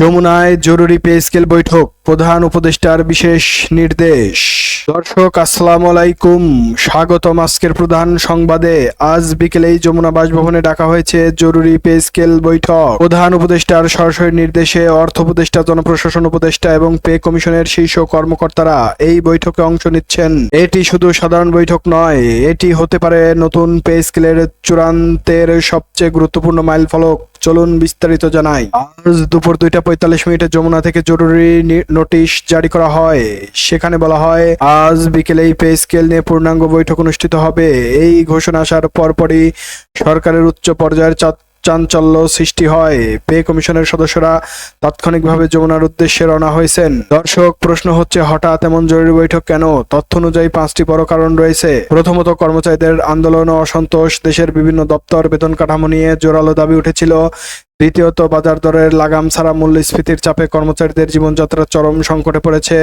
যমুনায় জরুরি pay scale বৈঠক, প্রধান উপদেষ্টার বিশেষ নির্দেশ। দর্শক, আসসালামু আলাইকুম। স্বাগতম আজকের প্রধান সংবাদে। আজ বিকেলেই যমুনা বাসভবনে ডাকা হয়েছে জরুরি পে স্কেল বৈঠক। প্রধান উপদেষ্টার সরাসরি নির্দেশে অর্থ উপদেষ্টা, জনপ্রশাসন উপদেষ্টা এবং পে কমিশনের শীর্ষ কর্মকর্তারা এই বৈঠকে অংশ নিচ্ছেন। এটি শুধু সাধারণ বৈঠক নয়, এটি হতে পারে নতুন পে স্কেলের চূড়ান্তের সবচেয়ে গুরুত্বপূর্ণ মাইল ফলক চলুন বিস্তারিত জানাই। আজ দুপুর দুইটা পঁয়তাল্লিশ মিনিটে যমুনা থেকে জরুরি নোটিশ জারি করা হয়। সেখানে বলা হয়, আজ বিকেলেই পে স্কেল নিয়ে পূর্ণাঙ্গ বৈঠক অনুষ্ঠিত হবে। এই ঘোষণা আসার পরপরই সরকারের উচ্চ পর্যায়ের চাঞ্চল্য সৃষ্টি হয়। পে কমিশনের সদস্যরা তাৎক্ষণিকভাবে যমুনার উদ্দেশ্যে রওনা হয়েছেন। দর্শক, প্রশ্ন হচ্ছে, হঠাৎ এমন জরুরি বৈঠক কেন? তথ্য অনুযায়ী পাঁচটি বড় কারণ রয়েছে। প্রথমত, কর্মচারীদের আন্দোলন ও অসন্তোষ। দেশের বিভিন্ন দপ্তর বেতন কাঠামো নিয়ে জোরালো দাবি উঠেছিল। দ্বিতীয়ত, বাজার দরের লাগাম ছাড়া মূল্যস্ফীতির চাপে কর্মচারীদের জীবনযাত্রা চরম সংকটে পড়েছে।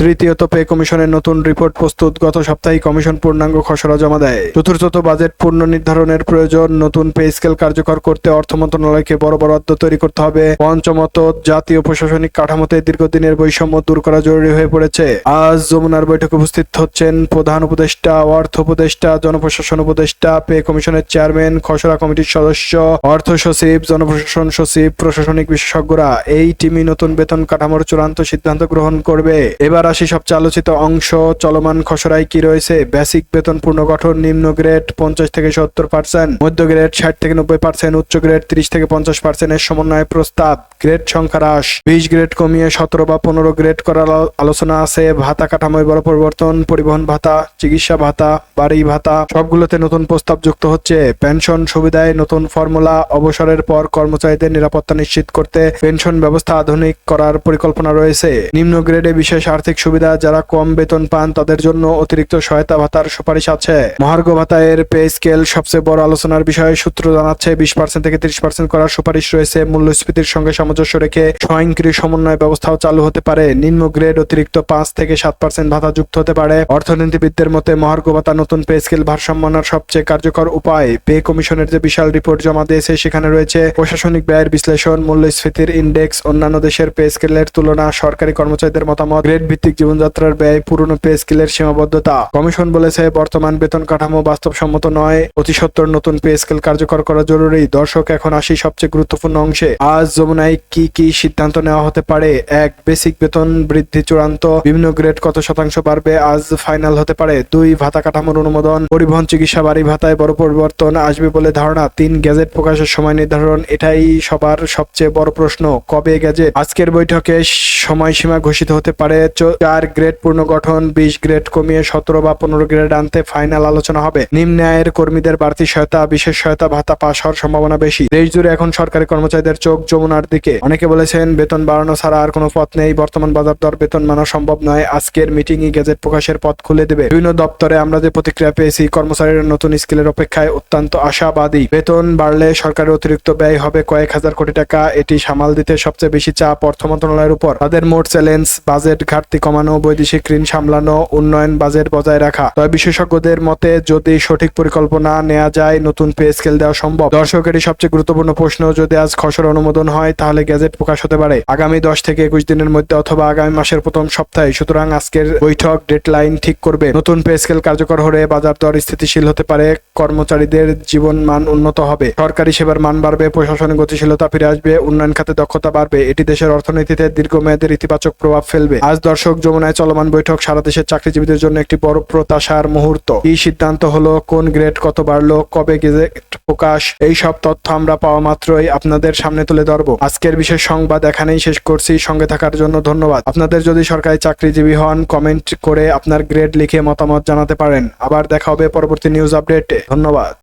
তৃতীয়ত, পে কমিশনের নতুন রিপোর্ট প্রস্তুত। গত সপ্তাহে কমিশন পূর্ণাঙ্গ খসড়া জমা দেয়। চতুর্থত, বাজেট পূর্ণ নির্ধারণের প্রয়োজন। নতুন পে স্কেল কার্যকর করতে অর্থ মন্ত্রণালয়কে বড় বরাদ্দ তৈরি করতে হবে। পঞ্চমত, জাতীয় প্রশাসনিক কাঠামোতে দীর্ঘদিনের বৈষম্য দূর করা জরুরি হয়ে পড়েছে। আজ যমুনার বৈঠকে উপস্থিত হচ্ছেন প্রধান উপদেষ্টা, অর্থ উপদেষ্টা, জনপ্রশাসন উপদেষ্টা, পে কমিশনের চেয়ারম্যান, খসড়া কমিটির সদস্য, অর্থ সচিব, জনপ্রশাসন সচিব, প্রশাসনিক বিশেষজ্ঞরা এই টিমই নতুন বেতন কাঠামোর চূড়ান্ত সিদ্ধান্ত গ্রহণ করবে। এবার আসি সবচেয়ে আলোচিত অংশ, চলমান খসড়ায় কি রয়েছে? বেসিক বেতন পুনর্গঠন নিম্ন গ্রেড পঞ্চাশ থেকে সত্তর পার্সেন্ট, মধ্য গ্রেড ষাট থেকে নব্বই পার্সেন্ট, উচ্চ গ্রেড তিরিশ থেকে পঞ্চাশ পার্সেন্টের সমন্বয় প্রস্তাব। গ্রেড সংখ্যা হ্রাস। বিশ গ্রেড কমিয়ে সতেরো বা পনেরো গ্রেড করার আলোচনা আছে। ভাতা কাঠামোয় বড় পরিবর্তন, পরিবহন ভাতা, চিকিৎসা ভাতা, বাড়ি ভাতা, সবগুলোতে নতুন প্রস্তাব যুক্ত হচ্ছে। পেনশন সুবিধায় নতুন ফর্মুলা, অবসরের পর কর্মচারীদের নিরাপত্তা নিশ্চিত করতে পেনশন ব্যবস্থা আধুনিক করার পরিকল্পনা রয়েছে। নিম্ন গ্রেডে বিশেষ আর্থিক সুবিধা যারা কম বেতন পান, তাদের জন্য অতিরিক্ত সহায়তা ভাতার সুপারিশ আছে। মহার্ঘ ভাতায়ের পে স্কেল সবচেয়ে বড় আলোচনার বিষয়ে সূত্র জানাচ্ছে, বিশ পার্সেন্ট থেকে তিরিশ পার্সেন্ট করার সুপারিশ রয়েছে। মূল্যস্ফীতির সঙ্গে সামঞ্জস্য রেখে স্বয়ংক্রিয় সমন্বয় ব্যবস্থাও চালু হতে পারে। নিম্ন গ্রেড অতিরিক্ত পাঁচ থেকে সাত পার্সেন্ট ভাতা যুক্ত হতে পারে। অর্থনীতিবিদদের মতে, মহার্ঘ ভাতা নতুন পে স্কেল ভারসাম্য সবচেয়ে কার্যকর উপায়। পে কমিশনের যে বিশাল রিপোর্ট জমা দিয়েছে, সেখানে রয়েছে প্রশাসনিক ব্যয়ের বিশ্লেষণ, মূল্যস্ফীতির ইন্ডেক্স, অন্যান্য দেশের পে স্কেলের তুলনা, সরকারি কর্মচারীদের মতামত গ্রেড ভিত্তিক জীবনযাত্রার ব্যয়, পুরনো পে স্কেলের সীমাবদ্ধতা। কমিশন বলেছে, বর্তমান বেতন কাঠামো বাস্তবসম্মত নয়, অতি সত্বর নতুন পে স্কেল কার্যকর করা জরুরি। দর্শক, এখন আসি সবচেয়ে গুরুত্বপূর্ণ অংশে। আজ যমুনায় কি কি সিদ্ধান্ত নেওয়া হতে পারে? এক, বেসিক বেতন বৃদ্ধি চূড়ান্ত, বিভিন্ন গ্রেড কত শতাংশ বাড়বে? আজ ফাইনাল হতে পারে। দুই, ভাতা কাঠামোর অনুমোদন, পরিবহন, চিকিৎসা, বাড়ি ভাতায় বড় পরিবর্তন আসবে বলে ধারণা। তিন, গ্যাজেট প্রকাশের সময় নির্ধারণ, এটাই সবার সবচেয়ে বড় প্রশ্ন। কবে গ্যাজেট আজকের বৈঠকে সময়সীমা ঘোষিত হতে পারে। চার গ্রেড পুনর্গঠন, বিশ গ্রেড কমিয়ে সতেরো বা পনেরো গ্রেড আনতে ফাইনাল আলোচনা হবে। নিম্ন আয়ের কর্মীদের বাড়তি সহায়তা, বিশেষ সহায়তা, ভাতা পাশ হওয়ার সম্ভাবনা বেশি। দেশ জুড়ে এখন সরকারি কর্মচারীদের চোখ যমুনার দিকে। অনেকে বলেছেন, বেতন বাড়ানো ছাড়া আর কোনো পথ নেই। বর্তমান বাজার দর বেতন মানা সম্ভব নয়। আজকের মিটিং ই গেজেট প্রকাশের পথ খুলে দেবে। বিভিন্ন দপ্তরে আমরা যে প্রতিক্রিয়া পেয়েছি, কর্মচারীরা নতুন স্কিলের অপেক্ষায় অত্যন্ত আশাবাদী। বেতন বাড়লে সরকারের অতিরিক্ত ব্যয় হবে কয়েক হাজার কোটি টাকা এটি সামাল দিতে সবচেয়ে বেশি চাপ অর্থ মন্ত্রণালয়ের উপর। তাদের মোট চ্যালেঞ্জ, বাজেট ঘাটতি কমানো, বৈদেশিক ঋণ সামলানো, উন্নয়ন বাজেট বজায় রাখা। তবে বিশেষজ্ঞদের মতে, যদি সঠিক পরিকল্পনা নেওয়া যায়, নতুন পে স্কেল দেওয়া সম্ভব। দর্শকেরই সবচেয়ে গুরুত্বপূর্ণ প্রশ্ন। যদি আজ খসড়া অনুমোদন হয়, তাহলে গ্যাজেট প্রকাশ হতে পারে। আগামী দশ থেকে একুশ দিনের মধ্যে অথবা আগামী মাসের প্রথম সপ্তাহে। সুতরাং আজকের বৈঠক ডেডলাইন ঠিক করবে। নতুন পে স্কেল কার্যকর হলে বাজার দর স্থিতিশীল হতে পারে। কর্মচারীদের জীবন মান উন্নত হবে। সরকারি সেবার মান বাড়বে প্রশাসনিক গতিশীলতা ফিরে আসবে, উন্নয়ন খাতে দক্ষতা বাড়বে, এটি দেশের অর্থনীতিতে দীর্ঘমেয়াদের ইতিবাচক প্রভাব ফেলবে। আজ দর্শক, যমুনায় চলমান বৈঠক সারা দেশের চাকরিজীবীদের জন্য একটি বড় প্রত্যাশার মুহূর্ত। এই সিদ্ধান্ত হলো, কোন গ্রেড কত বাড়লো, কবে গেজেট প্রকাশ, এই সব তথ্য আমরা পাওয়া মাত্রই আপনাদের সামনে তুলে ধরবো। আজকের বিশেষ সংবাদ এখানেই শেষ করছি। সঙ্গে থাকার জন্য ধন্যবাদ। আপনাদের যদি সরকারি চাকরিজীবী হন, কমেন্ট করে আপনার গ্রেড লিখে মতামত জানাতে পারেন। আবার দেখা হবে পরবর্তী নিউজ আপডেটে ধন্যবাদ।